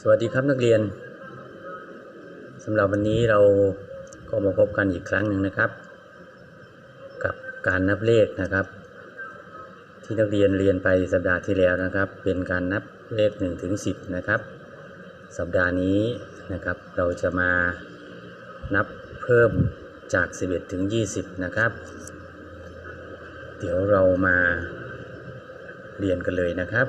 สวัสดีครับนักเรียนสำหรับวันนี้เราก็มาพบกันอีกครั้งหนึ่งนะครับ กับการนับเลขนะครับ ที่นักเรียนเรียนไปสัปดาห์ที่แล้วนะครับ เป็นการนับเลข1ถึง10 นะครับ สัปดาห์นี้นะครับเราจะมานับเพิ่มจาก 11 ถึง 20 นะครับ เดี๋ยวเรามาเรียนกันเลยนะครับ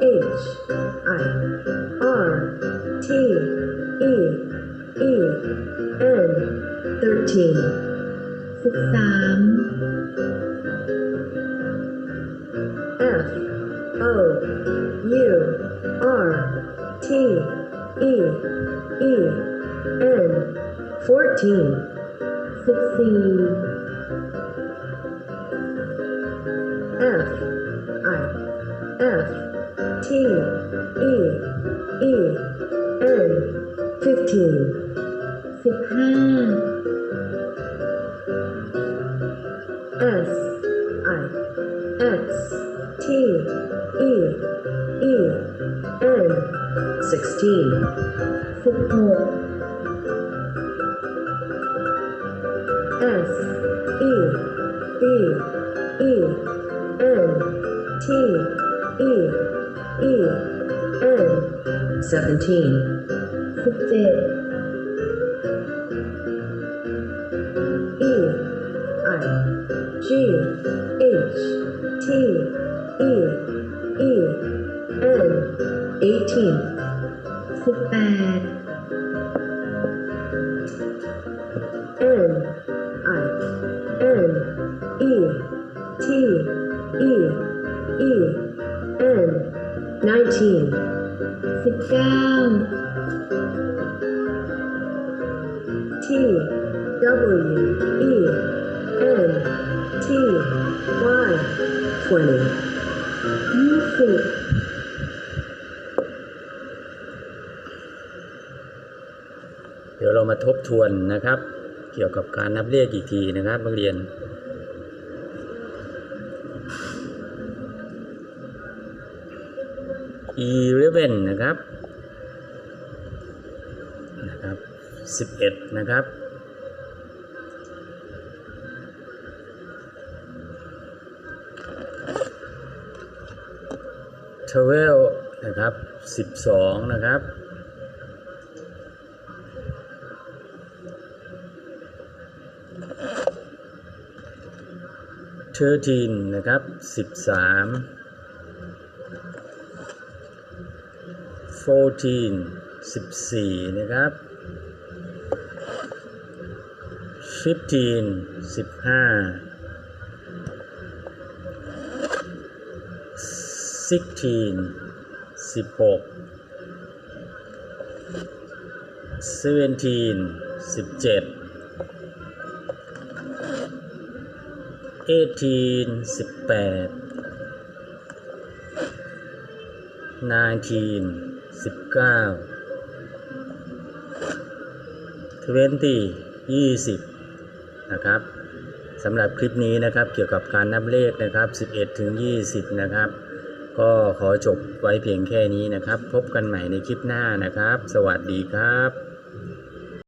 W E L B E twelve สิบสอง T H I R T E E N thirteen สิบสาม F O U R T E E N fourteen สิบสี่ F I F T E E N fifteen สิบห้า S I X T E E N sixteen สิบหก S E B E N T E, E, N, 17 15 E I G H T E E N 18 15 N I N E T E E nineteen สิบเก้า T W E N T Y twenty ยี่สิบเดี๋ยวเรามาทบทวนนะครับ เกี่ยวกับการนับเลขอีกทีนะครับนักเรียน eleven นะครับนะครับสิบเอ็ดนะครับ twelve นะครับสิบสองนะครับ thirteen นะครับสิบสาม 14 14 นะครับ 15 15 16 17 17 18 18 19 สิบเก้าทเวนตี้ยี่สิบนะครับสำหรับคลิปนี้นะครับเกี่ยวกับการนับเลขนะครับ 11 ถึง 20 นะครับ ก็ขอจบไว้เพียงแค่นี้นะครับ พบกันใหม่ในคลิปหน้านะครับ สวัสดีครับ